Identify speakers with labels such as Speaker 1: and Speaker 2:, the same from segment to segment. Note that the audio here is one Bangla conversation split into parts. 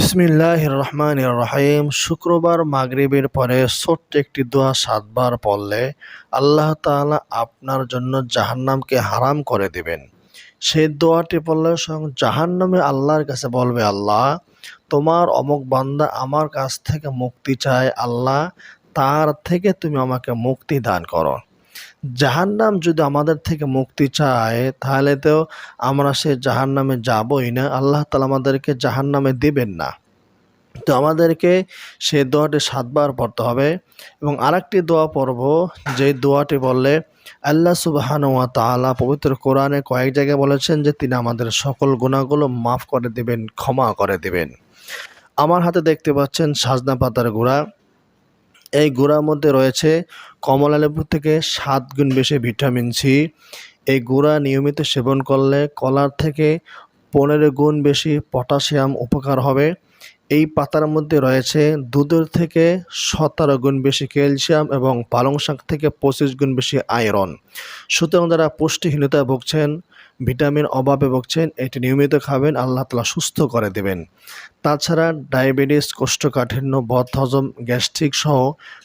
Speaker 1: বিসমিল্লাহ রহমান রহিম শুক্রবার মাগরিবের পরে ছোট্ট একটি দোয়া সাতবার পড়লে আল্লাহ তাআলা আপনার জন্য জাহান্নামকে হারাম করে দিবেন। সেই দোয়াটি পড়লে স্বয়ং জাহান্নামে আল্লাহর কাছে বলবে, আল্লাহ, তোমার অমুক বান্দা আমার কাছ থেকে মুক্তি চায়। আল্লাহ, তার থেকে তুমি আমাকে মুক্তি দান করো। জাহান্নাম যদি আমাদের থেকে মুক্তি চায়, তাহলে তো আমরা সে জাহান্নামে যাবই না। আল্লাহ তালা আমাদেরকে জাহান্নামে দিবেন না। তো আমাদেরকে সে দোয়াটি সাতবার পড়তে হবে। এবং আরেকটি দোয়া পড়ব যে দোয়াটি বললে, আল্লাহ সুবাহান ওয়া তাআলা পবিত্র কোরআনে কয়েক জায়গায় বলেছেন যে, তিনি আমাদের সকল গুণাগুলো মাফ করে দিবেন, ক্ষমা করে দিবেন। আমার হাতে দেখতে পাচ্ছেন সাজনা পাতার গুঁড়া। এই গুঁড়ার মধ্যে রয়েছে কমলা লেবু থেকে সাত গুণ বেশি ভিটামিন সি। এই গুঁড়া নিয়মিত সেবন করলে কলার থেকে পনেরো গুণ বেশি পটাশিয়াম উপকার হবে। এই পাতার মধ্যে রয়েছে দুধের থেকে সতেরো গুণ বেশি ক্যালসিয়াম এবং পালং শাক থেকে পঁচিশ গুণ বেশি আয়রন। সুতরাং যারা পুষ্টিহীনতায় ভুগছেন ভিটামিন অভাবে ভুগছেন এটি নিয়মিত খাবেন, আল্লাহ তালা সুস্থ করে দেবেন। তাছাড়া ডায়াবেটিস, কোষ্ঠকাঠিন্য, বদহজম, গ্যাস্ট্রিক সহ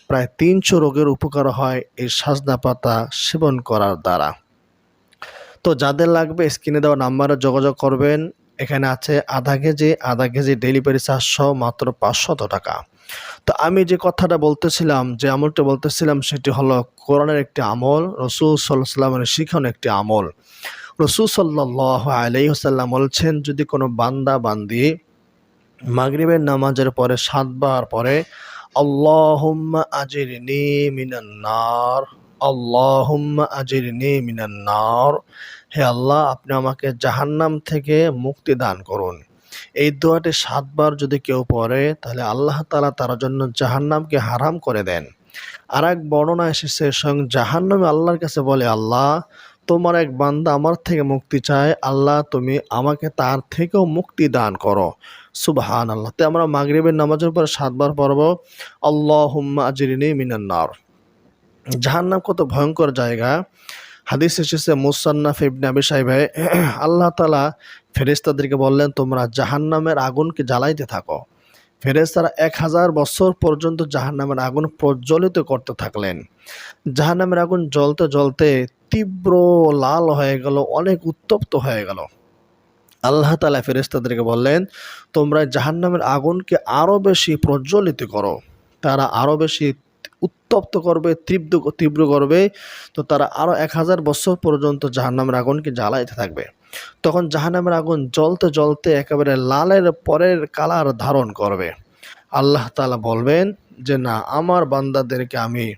Speaker 1: প্রায় তিনশো রোগের উপকার হয় এই সাজনা পাতা সেবন করার দ্বারা। তো যাদের লাগবে স্ক্রিনে দেওয়া নাম্বারে যোগাযোগ করবেন। এখানে আছে আধা কেজি আধা কেজি ডেলিভারি সহ মাত্র পাঁচশত টাকা। তো আমি যে কথাটা বলতেছিলাম, যে আমলটা বলতেছিলাম, সেটি হলো কোরআনের একটি আমল, রসুল সাল্লাহ সাল্লামের শিখানো একটি আমল। রসুল সাল্লাহ আলাইসাল্লাম বলছেন, যদি কোনো বান্দা বান্দি মাগরিবের নামাজের পরে সাতবার পরে আল্লাহুম্মা আজিরনি মিনান্নার আল্লাহুম্মা আজিরনি মিনান্নার হে আল্লাহ, আপনি আমাকে জাহান্নাম থেকে মুক্তি দান করুন। এই দোয়াটি সাতবার যদি কেউ পড়ে, তাহলে আল্লাহ তালা তার জন্য জাহান্নামকে হারাম করে দেন। আর এক বর্ণনা এসেছে, স্বয়ং জাহান্নামে আল্লাহর কাছে বলে, আল্লাহ তোমার এক বান্দা আমার থেকে মুক্তি চায়, আল্লাহ তুমি আমাকে তার থেকেও মুক্তি দান করো। সুবহান আল্লাহ তো আমরা মাগরিবের নামাজের পর সাতবার পড়ব আল্লাহ আজিরিনী মিনান্নার জাহান্নাম কত ভয়ঙ্কর জায়গা। হাদিস এসেছে মুসান্নাফ ইবনে আবি সাহেবায় আল্লাহ তালা ফেরেস্তাদেরকে বললেন, তোমরা জাহান্নামের আগুনকে জ্বালাইতে থাকো। ফেরেস্তারা এক হাজার বছর পর্যন্ত জাহান্নামের আগুন প্রজ্বলিত করতে থাকলেন। জাহান্নামের আগুন জ্বলতে জ্বলতে তীব্র লাল হয়ে গেল, অনেক উত্তপ্ত হয়ে গেল। আল্লাহ তালা ফেরেস্তাদেরকে বললেন, তোমরা জাহান্নামের আগুনকে আরও বেশি প্রজ্বলিত করো। তারা আরও বেশি উত্তপ্ত করবে, তীব্র তীব্র করবে। তো তারা আরও এক হাজার বছর পর্যন্ত জাহান্নামের আগুনকে জ্বালাইতে থাকবে। তখন জাহান্নামের আগুন জ্বলতে জ্বলতে একেবারে লালের পরের কালার ধারণ করবে। আল্লাহ তালা বলবেন যে, না, আমার বান্দাদেরকে আমি,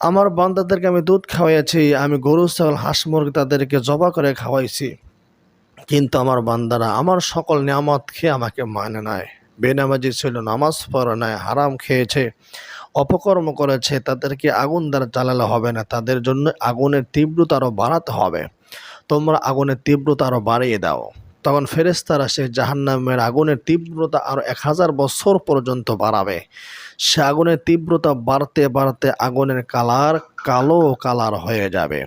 Speaker 1: আমার বান্দাদেরকে আমি দুধ খাওয়াইছি আমি গরু, ছাগল, হাঁস, মুরগি তাদেরকে জবা করে খাওয়াইছি। কিন্তু আমার বান্দারা আমার সকল নিয়ামত খেয়ে আমাকে মানে নাই। বেনামাজি ছিল, নামাজ পড়ে নাই, হারাম খেয়েছে, অপকর্ম করেছে, তাদেরকে আগুন দ্বারা জ্বালালে হবে না। তাদের জন্য আগুনের তীব্রতা আরও বাড়াতে হবে। তোমরা আগুনের তীব্রতা আরও বাড়িয়ে দাও। তখন ফেরেস্তারা সে জাহান্নামের আগুনের তীব্রতা আরও এক হাজার বছর পর্যন্ত বাড়াবে। সে আগুনের তীব্রতা বাড়তে বাড়তে আগুনের কালার কালো কালার হয়ে যাবে।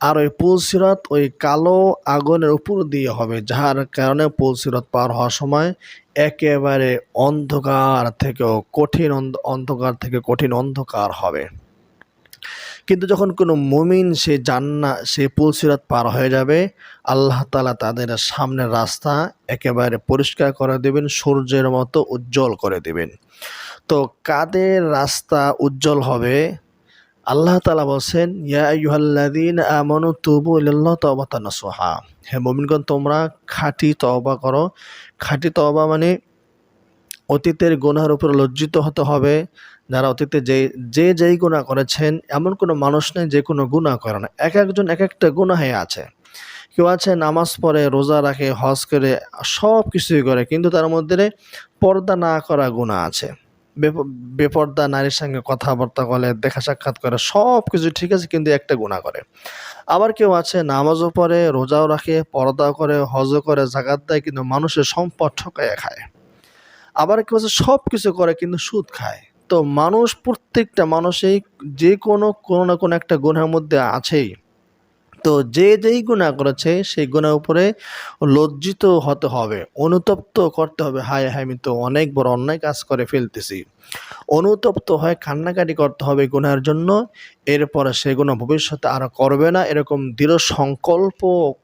Speaker 1: আর ওই পুলসিরত ওই কালো আগুনের উপর দিয়ে হবে যার কারণে পুলসিরত পার হওয়ার সময় একেবারে অন্ধকার থেকেও কঠিন অন্ধকার থেকে কঠিন অন্ধকার হবে। কিন্তু যখন কোনো মুমিন, সে জান্না, সে পুলসিরাত পার হয়ে যাবে, আল্লাহ তালা তাদের সামনের রাস্তা একেবারে পরিষ্কার করে দেবেন, সূর্যের মতো উজ্জ্বল করে দেবেন। তো কাদের রাস্তা উজ্জ্বল হবে? আল্লাহ তালা বলছেন, ইয়া ইউহাল্লাদিন আমনু তুবু ইল্লাহ তোমরা খাঁটি তওবা করো। খাঁটি তওবা মানে অতীতের গুনার উপর লজ্জিত হতে হবে যারা অতীতে যে যে যেই গুণা করেছেন, এমন কোনো মানুষ নেই যে কোনো গুণা করে না। এক একজন এক একটা গুণাহে আছে। কেউ আছে নামাজ পড়ে, রোজা রাখে, হজ করে সব কিছুই করে, কিন্তু তার মধ্যে পর্দা না করা গুণা আছে। বেপর্দা নারীর সঙ্গে কথাবার্তা বলে, দেখা সাক্ষাৎ করে সব কিছু ঠিক আছে, কিন্তু একটা গুণা করে। আবার কেউ আছে নামাজও পড়ে, রোজাও রাখে, পর্দাও করে, হজও করে জাগাত দেয়, কিন্তু মানুষের সম্পদ ঠকাইয়া খায়। আবার কেউ আছে সব কিছু করে, কিন্তু সুদ খায়। তো মানুষ প্রত্যেকটা মানুষই যে কোনো কোনো না কোনো একটা গুণের মধ্যে আছেই। তো যে যেই গুণা করেছে, সেই গুণার উপরে লজ্জিত হতে হবে, অনুতপ্ত করতে হবে। হায় হায়, আমি তো অনেক বড় অন্যায় কাজ করে ফেলতেছি। অনুতপ্ত হয়ে কান্নাকাটি করতে হবে গুনার জন্য। এরপরে সে গুণা ভবিষ্যতে আর করবে না। এরকম দৃঢ় সংকল্প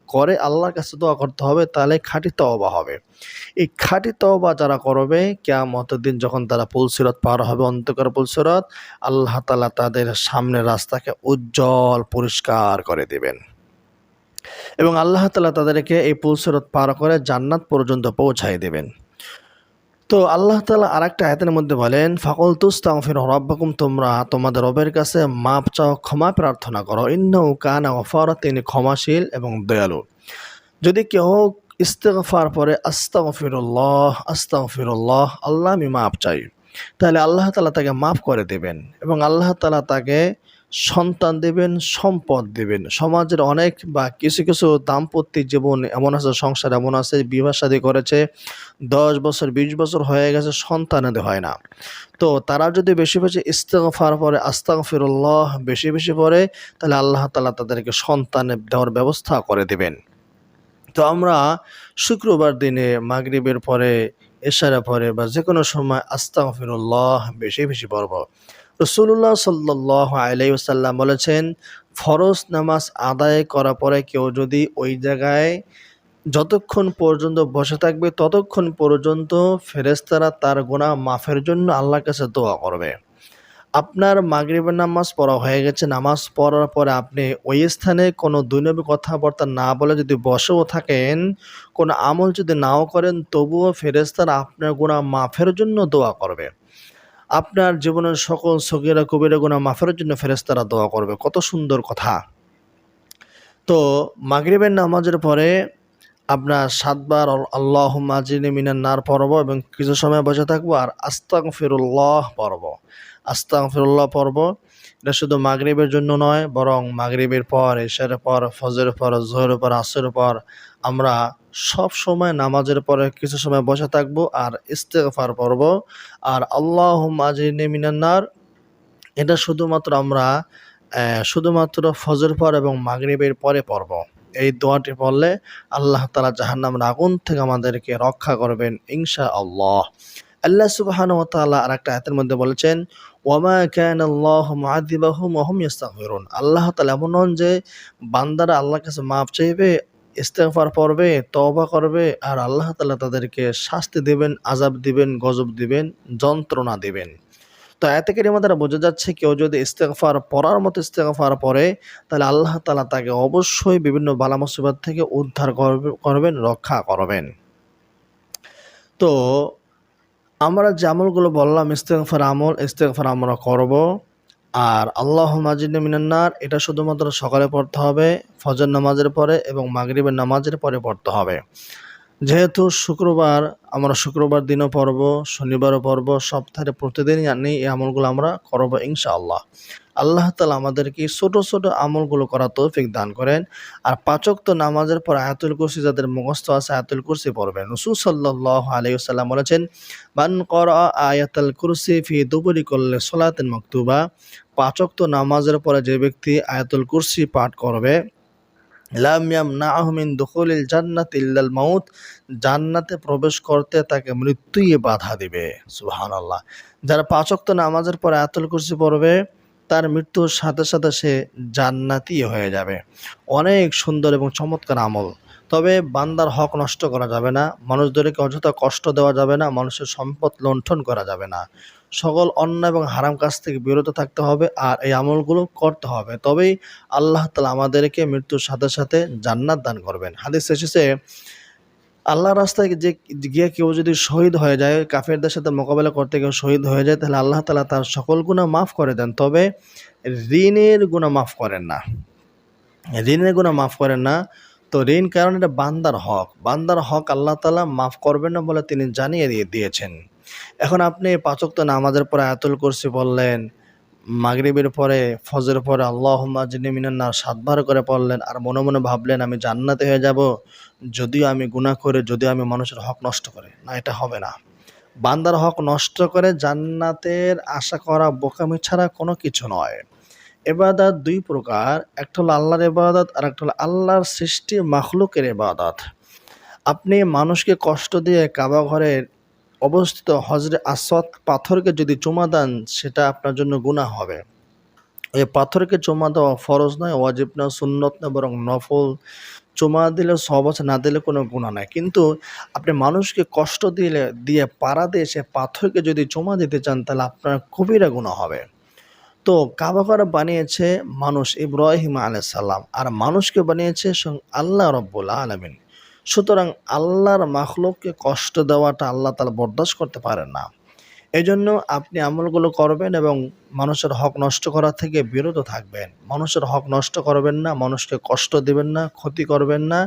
Speaker 1: করে আল্লাহর কাছে দোয়া করতে হবে, তাহলে খাঁটি তওবা হবে। এই খাঁটি তওবা যারা করবে, কেয়ামতের দিন যখন তারা পুলসিরত পার হবে অন্তকার পুলসিরত আল্লাহ তালা তাদের সামনের রাস্তাকে উজ্জ্বল পরিষ্কার করে দেবেন। এবং আল্লাহ তালা তাদেরকে এই পুলসিরত পার করে জান্নাত পর্যন্ত পৌঁছাই দেবেন। তো আল্লাহ তালা আর একটা আয়তের মধ্যে বলেন ফাকল তুস্তাগফির রব্বাকুম, তোমরা তোমাদের রবের কাছে মাপ চাও, ক্ষমা প্রার্থনা করো। ইন্নাউ কানা গফার তিনি ক্ষমাশীল এবং দয়ালু। যদি কেউ ইস্তেগফার পরে আস্তাগফিরুল্লাহ আস্তাগফিরুল্লাহ, আল্লাহ আমি মাপ চাই। তাহলে আল্লাহ তালা তাকে মাফ করে দেবেন এবং আল্লাহ তালা তাকে সন্তান দেবেন, সম্পদ দেবেন। সমাজের অনেক বা কিছু কিছু দাম্পত্য জীবন এমন আছে, সংসার এমন আছে, বিবাহ শাদী করেছে, দশ বছর, বিশ বছর হয়ে গেছে, সন্তান হয় না। তো তারা যদি বেশি বেশি ইস্তেগফার পরে আস্তাগফিরুল্লাহ বেশি বেশি পরে তাহলে আল্লাহ তালা তাদেরকে সন্তান দেওয়ার ব্যবস্থা করে দেবেন। তো আমরা শুক্রবার দিনে মাগরিবের পরে এশারা পরে বা যে কোনো সময় আস্তাগফিরুল্লাহ বেশি বেশি পড়ব। রসুল্লাহ সাল্লাহ আলাইসাল্লাম বলেছেন, ফরজ নামাজ আদায় করার পরে কেউ যদি ওই জায়গায় যতক্ষণ পর্যন্ত বসে থাকবে, ততক্ষণ পর্যন্ত ফেরেস্তারা তার গোনা মাফের জন্য আল্লাহর কাছে দোয়া করবে। আপনার মাগরিবের নামাজ পড়া হয়ে গেছে, নামাজ পড়ার পরে আপনি ওই স্থানে কোনো দুইনবী কথাবার্তা না বলে যদি বসেও থাকেন, কোনো আমল যদি নাও করেন, তবুও ফেরেস্তারা আপনার গোনা মাফের জন্য দোয়া করবে। আপনার জীবনের সকল সগিরা কবিরা গুণা মাফের জন্য ফেরেস্তারা দোয়া করবে। কত সুন্দর কথা। তো মাগরিবের নামাজের পরে আপনার সাতবার আল্লাহ মাজিনী মিনার নার পর্ব এবং কিছু সময় বসে থাকব আর আস্তাং ফিরুল্লাহ পর্ব আস্তাং ফিরুল্লাহ পড়ব। এটা শুধু মাগরিবের জন্য নয়, বরং মাগরিবের পর এশার পর, ফজরের পর, জোহরের পর, আসরের পর আমরা সব সময় নামাজের পরে কিছু সময় বসে থাকব আর ইস্তেগফার পড়ব। আর আল্লাহ মাজিনী মিনান্নার এটা শুধুমাত্র আমরা শুধুমাত্র ফজর পর এবং মাগরিবের পরে পড়ব। এই দোয়াটি পড়লে আল্লাহ তালা জাহান্নামের আগুন থেকে আমাদেরকে রক্ষা করবেন ইনশা আল্লাহ আল্লাহ সুবাহান তাআলা আর একটা আয়াতের মধ্যে বলেছেন, ওয়ামা ক্যান আল্লাহ মুআযিবাহুম ওয়া হুম আল্লাহ তাআলা এমন নন যে বান্দারা আল্লাহর কাছে মাপ চাইবে, ইস্তেগফার পড়বে, তওবা করবে, আর আল্লাহ তালা তাদেরকে শাস্তি দিবেন, আযাব দিবেন, গজব দিবেন, যন্ত্রণা দিবেন। তো করে আমাদের বোঝা যাচ্ছে, কেউ যদি ইস্তেগফার পড়ার মতো ইস্তেগফার পড়ে, তাহলে আল্লাহ তালা তাকে অবশ্যই বিভিন্ন বালা মুসিবত থেকে উদ্ধার করবেন, রক্ষা করবেন। তো আমরা যে আমলগুলো বললাম ইস্তেকফার আমল ইস্তেকফার আমরা করব। আর আল্লাহ মাজিদ মিনান্নার এটা শুধুমাত্র সকালে পড়তে হবে, ফজর নামাজের পরে এবং মাগরিবের নামাজের পরে পড়তে হবে। যেহেতু শুক্রবার, আমরা শুক্রবার দিনও পর্ব শনিবারও পর্ব সপ্তাহে প্রতিদিনই আনি এই আমলগুলো আমরা করব ইনশাআল্লাহ। আল্লাহ তালা আমাদেরকে ছোট ছোট আমলগুলো করা তৌফিক দান করেন। আর পাচক তো নামাজের পর আয়াতুল কুরসি যাদের মুখস্থ আছে আয়াতুল কুরসি পড়বেন। রসুল সাল্লাহ আলাইসাল্লাম বলেছেন বান কর আয়াতুল কুরসি ফি দুপুরি করলে সোলাতেন মকতুবা পাচক তো নামাজের পরে যে ব্যক্তি আয়াতুল কুরসি পাঠ করবে লামিয়াম না আহমিন দখলিল জান্নাত ইল্লাল মাউত। জান্নাতে প্রবেশ করতে তাকে মৃত্যুই বাধা দিবে। সুহান আল্লাহ যারা পাচক নামাজের পরে আতল কুরসি পড়বে, তার মৃত্যুর সাথে সাথে সে জান্নাতি হয়ে যাবে। অনেক সুন্দর এবং চমৎকার আমল। তবে বান্দার হক নষ্ট করা যাবে না, মানুষদেরকে অযথা কষ্ট দেওয়া যাবে না, মানুষের সম্পদ লণ্ঠন করা যাবে না। সকল অন্য এবং হারাম কাজ থেকে বিরত থাকতে হবে আর এই আমলগুলো করতে হবে। তবেই আল্লাহ তালা আমাদেরকে মৃত্যুর সাথে সাথে জান্নাত দান করবেন। হাদিস এসেছে আল্লাহ রাস্তায় যে গিয়ে কেউ যদি শহীদ হয়ে যায়, কাফেরদের সাথে মোকাবেলা করতে কেউ শহীদ হয়ে যায়, তাহলে আল্লাহ তালা তার সকল গুণা মাফ করে দেন। তবে ঋণের গুণা মাফ করেন না। ঋণের গুণা মাফ করেন না। তো ঋণ কারণ এটা বান্দার হক। বান্দার হক আল্লাহ তালা মাফ করবেন না বলে তিনি জানিয়ে দিয়ে দিয়েছেন। এখন আপনি পাচক তো নামাজের পরে আয়াতুল কুরসি বললেন মাগরিবের পরে ফজর পরে আল্লাহ মিনান্নার সাতবার করে পড়লেন আর মনে মনে ভাবলেন, আমি জান্নাতে হয়ে যাব, যদিও আমি গুণা করে, যদিও আমি মানুষের হক নষ্ট করে। না, এটা হবে না। বান্দার হক নষ্ট করে জান্নাতের আশা করা, বোকামি ছাড়া কোনো কিছু নয়। এবাদাত দুই প্রকার, একটা হলো আল্লাহর এবাদত আর একটা হলো আল্লাহর সৃষ্টি মাখলুকের এবাদত আপনি মানুষকে কষ্ট দিয়ে কাবা ঘরের অবস্থিত হজরে আসওয়াদ পাথরকে যদি চুমা দেন, সেটা আপনার জন্য গুনাহ হবে। এই পাথরকে চুমা দেওয়া ফরজ নয়, ওয়াজিব না সুন্নত না বরং নফল। চুমা দিলে সব না দিলে কোনো গুণা নাই। কিন্তু আপনি মানুষকে কষ্ট দিলে, দিয়ে পাড়া দিয়ে সে পাথরকে যদি চুমা দিতে চান, তাহলে আপনার কবিরা গুণা হবে। তো কাবা বানিয়েছে মানুষ ইব্রাহিম আলাইসাল্লাম আর মানুষকে বানিয়েছে আল্লাহ রব্বুল আলমিন। সুতরাং আল্লাহর মাখলুককে কষ্ট দেওয়াটা আল্লাহ তালা বরদাস্ত করতে পারেন না। এই জন্য আপনি আমলগুলো করবেন এবং মানুষের হক নষ্ট করা থেকে বিরত থাকবেন। মানুষের হক নষ্ট করবেন না, মানুষকে কষ্ট দেবেন না, ক্ষতি করবেন না।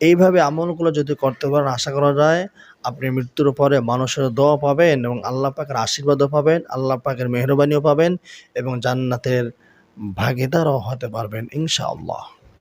Speaker 1: এইভাবে আমলগুলো যদি করতে পারেন, আশা করা যায় আপনি মৃত্যুর পরে মানুষের দোয়া পাবেন এবং আল্লাহ পাকের আশীর্বাদও পাবেন, আল্লাহ পাকের মেহরবানিও পাবেন এবং জান্নাতের ভাগিদারও হতে পারবেন, ইনশাআল্লাহ।